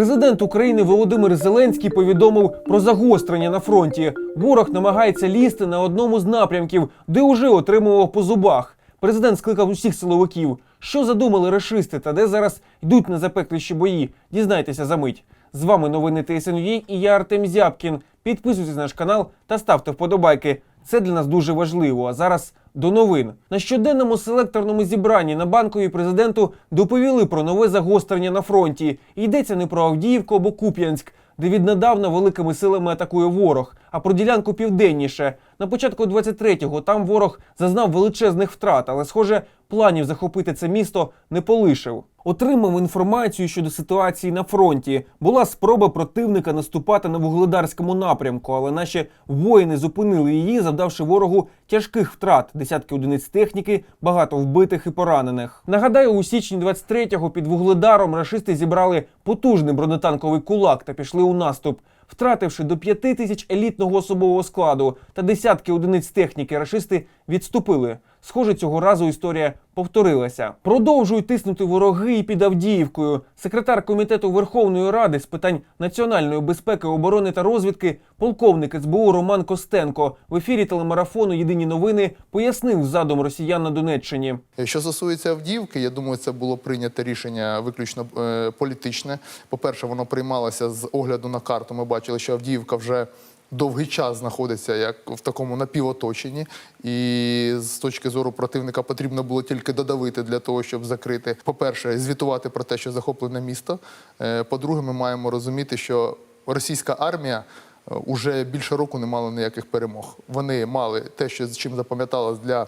Президент України Володимир Зеленський повідомив про загострення на фронті. Ворог намагається лізти на одному з напрямків, де уже отримував по зубах. Президент скликав усіх силовиків. Що задумали рашисти та де зараз йдуть на запекліші бої? Дізнайтеся за мить. З вами новини ТСНВ і я Артем Зябкін. Підписуйтесь на наш канал та ставте вподобайки. Це для нас дуже важливо. А зараз до новин. На щоденному селекторному зібранні на банковій президенту доповіли про нове загострення на фронті. Йдеться не про Авдіївку або Куп'янськ, де віднедавна великими силами атакує ворог, а про ділянку південніше. На початку 23-го там ворог зазнав величезних втрат, але, схоже, планів захопити це місто не полишив. Отримав інформацію щодо ситуації на фронті. Була спроба противника наступати на вугледарському напрямку, але наші воїни зупинили її, завдавши ворогу тяжких втрат, десятки одиниць техніки, багато вбитих і поранених. Нагадаю, у січні 23-го під вугледаром рашисти зібрали потужний бронетанковий кулак та пішли у наступ. Втративши до п'яти тисяч елітного особового складу та десятки одиниць техніки, рашисти відступили. Схоже, цього разу історія повторилася. Продовжують тиснути вороги і під Авдіївкою. Секретар комітету Верховної Ради з питань національної безпеки, оборони та розвідки, полковник СБУ Роман Костенко в ефірі телемарафону Єдині новини пояснив задум росіян на Донеччині. Що стосується Авдіївки, я думаю, це було прийнято рішення виключно е, політичне. По-перше, воно приймалося з огляду на карту. Ми бачили, що Авдіївка вже довгий час знаходиться як в такому напівоточенні, і з точки зору противника потрібно було тільки додавити для того, щоб закрити. По-перше, звітувати про те, що захоплене місто. Е, По-друге, ми маємо розуміти, що російська армія. е, Уже більше року не мала ніяких перемог. Вони мали те, що з чим запам'яталось для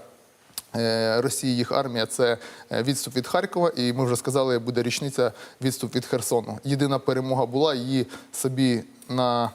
Е, Росії їх армія це відступ від Харкова, і ми вже сказали, буде річниця відступ від Херсону. Єдина перемога була її собі на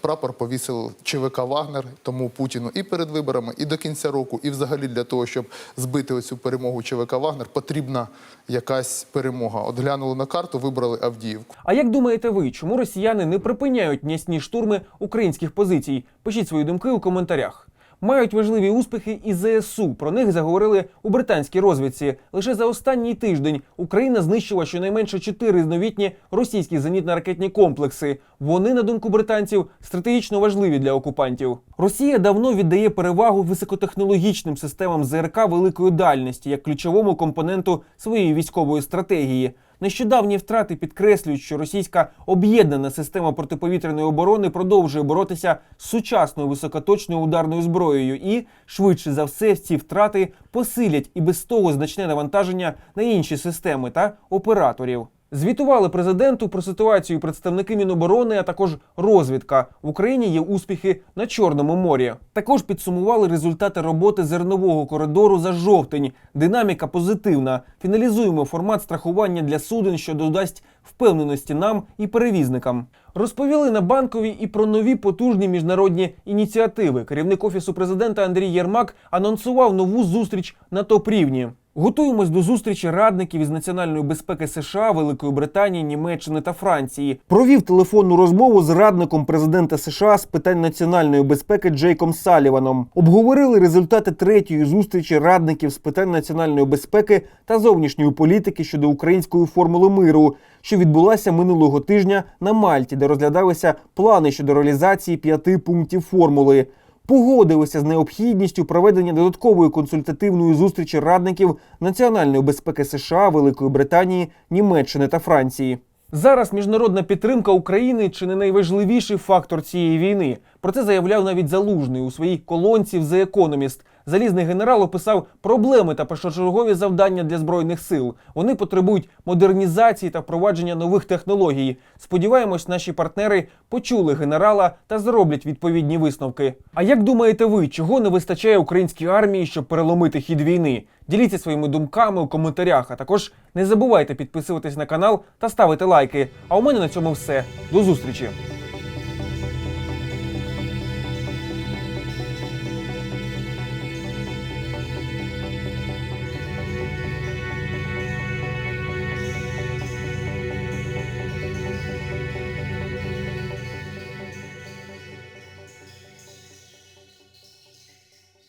прапор повісив ЧВК Вагнер, тому Путіну і перед виборами, і до кінця року, і взагалі для того, щоб збити оцю перемогу ЧВК Вагнер, потрібна якась перемога. От глянули на карту, вибрали Авдіївку. А як думаєте ви, чому росіяни не припиняють м'ясні штурми українських позицій? Пишіть свої думки у коментарях. Мають важливі успіхи і ЗСУ. Про них заговорили у британській розвідці. Лише за останній тиждень Україна знищила щонайменше чотири новітні російські зенітно-ракетні комплекси. Вони, на думку британців, стратегічно важливі для окупантів. Росія давно віддає перевагу високотехнологічним системам ЗРК великої дальності як ключовому компоненту своєї військової стратегії. Нещодавні втрати підкреслюють, що російська об'єднана система протиповітряної оборони продовжує боротися з сучасною високоточною ударною зброєю, і швидше за все ці втрати посилять і без того значне навантаження на інші системи та операторів. Звітували президенту про ситуацію представники Міноборони, а також розвідка. В Україні є успіхи на Чорному морі. Також підсумували результати роботи зернового коридору за жовтень. Динаміка позитивна. Фіналізуємо формат страхування для суден, що додасть впевненості нам і перевізникам. Розповіли на банковій і про нові потужні міжнародні ініціативи. Керівник офісу президента Андрій Єрмак анонсував нову зустріч на топ-рівні. Готуємось до зустрічі радників із національної безпеки США, Великої Британії, Німеччини та Франції. Провів телефонну розмову з радником президента США з питань національної безпеки Джейком Саліваном. Обговорили результати третьої зустрічі радників з питань національної безпеки та зовнішньої політики щодо української формули миру, що відбулася минулого тижня на Мальті, де розглядалися плани щодо реалізації п'яти пунктів формули погодилися з необхідністю проведення додаткової консультативної зустрічі радників національної безпеки США, Великої Британії, Німеччини та Франції. Зараз міжнародна підтримка України чи не найважливіший фактор цієї війни. Про це заявляв навіть Залужний у своїй колонці в The Economist. Залізний генерал описав проблеми та першочергові завдання для збройних сил. Вони потребують модернізації та впровадження нових технологій. Сподіваємось, наші партнери почули генерала та зроблять відповідні висновки. А як думаєте ви, чого не вистачає українській армії, щоб переломити хід війни? Діліться своїми думками у коментарях. А також не забувайте підписуватись на канал та ставити лайки. А у мене на цьому все. До зустрічі!